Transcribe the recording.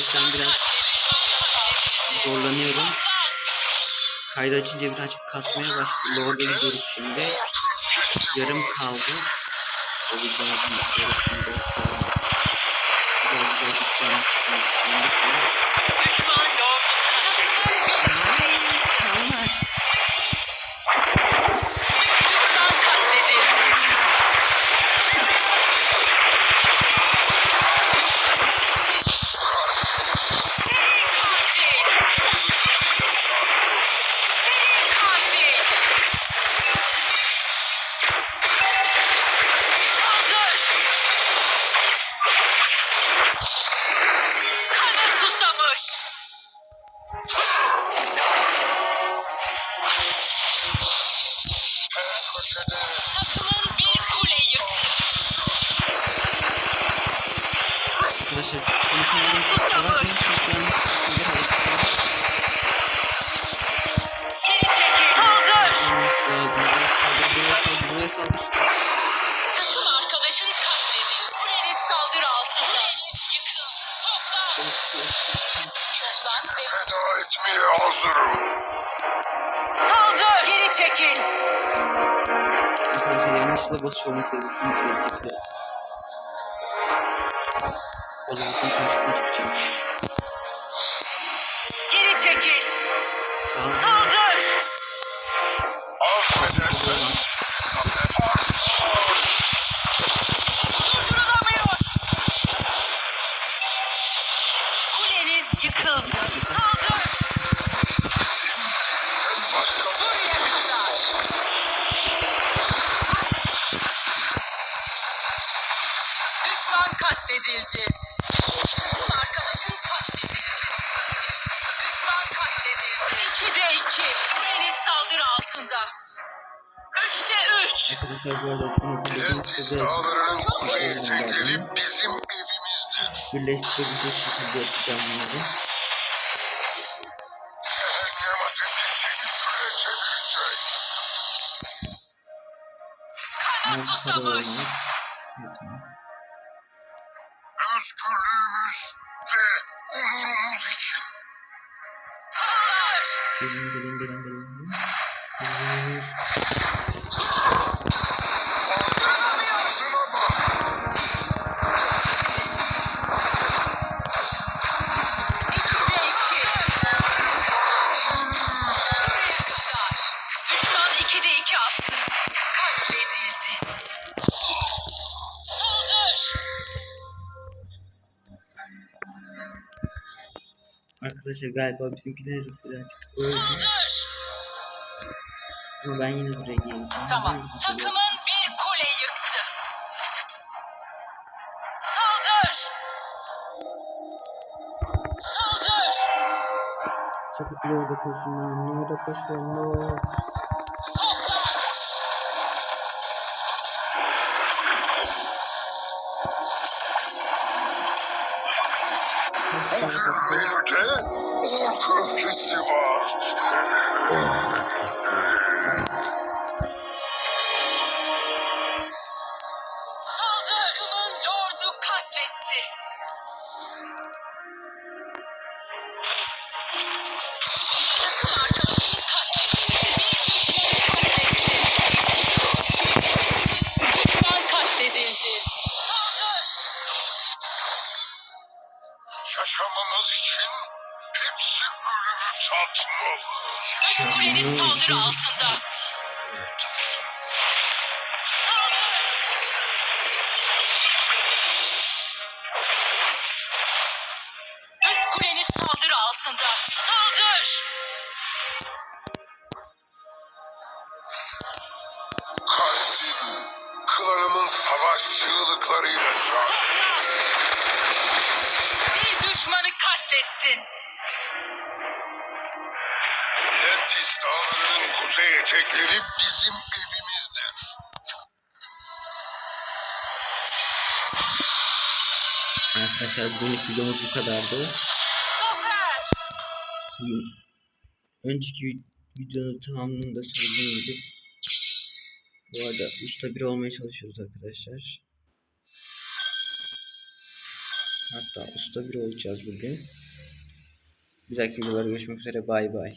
yüzden biraz zorlanıyorum. Kaydı açınca birazcık kasmaya başladı. Lord'a gidiyoruz şimdi. Yarım kaldı. O yüzden yarısında kaldı. Etmeye hazırım. saldır. Geri çekil. Arkadaşlar yanlışlıkla basıyor olmak üzere şunu gelecekler. O zaman karşısına çıkacağım. Geri çekil. Sağ Saldır. Katledildi. Takım arkadaşın katledildi. Düşman katledildi. İkide iki. Kuleniz saldırı altında. Üçte üç. Size dağlarının kuzey etekleri bizim evimizdir. birleştirebilecek şekilde yapacağım bunları. Cehennem ateşi küle çevirecek. Susamış. Gelin gelin gelin. Gelin. Arkadaşlar galiba bizimkiler birazcık öldü. Ama ben yine buraya geldim. Tamam. Takımın bir kule yıktı. Saldır. Saldır. Çabuk Lord'a koşun. Lord'a koşun. Hepsi ölümü. Üst kuleniz saldırı altında. Kuleniz saldırı altında. Saldır. Kalbim, klanımın savaş çığlıklarıyla çarptı. Bir düşmanı katlettin. Lentis dağlarının kuzey etekleri bizim evimizdir. Arkadaşlar bugünkü videomuz bu kadardı. Bugün önceki videonun tamamını da söylediğim bu arada usta bir olmaya çalışıyoruz arkadaşlar. Hatta usta bir olacağız bugün. Bir dahaki videolarda görüşmek üzere. Bay bay.